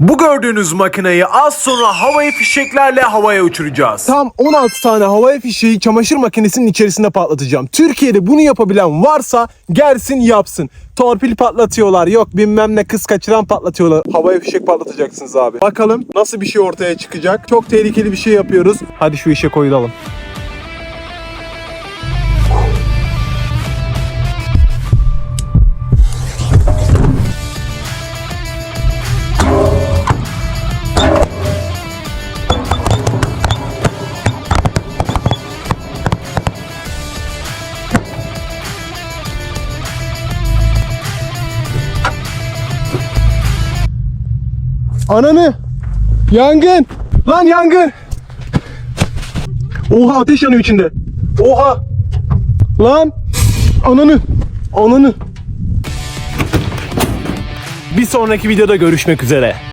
Bu gördüğünüz makineyi az sonra havai fişeklerle havaya uçuracağız. Tam 16 tane havai fişeği çamaşır makinesinin içerisinde patlatacağım. Türkiye'de bunu yapabilen varsa gelsin yapsın. Torpil patlatıyorlar yok bilmem ne kız kaçıran patlatıyorlar. Havai fişek patlatacaksınız abi. Bakalım nasıl bir şey ortaya çıkacak. Çok tehlikeli bir şey yapıyoruz. Hadi şu işe koyulalım. Ananı! Yangın! Lan yangın! Oha ateş yanıyor içinde. Oha! Lan! Ananı! Ananı! Bir sonraki videoda görüşmek üzere.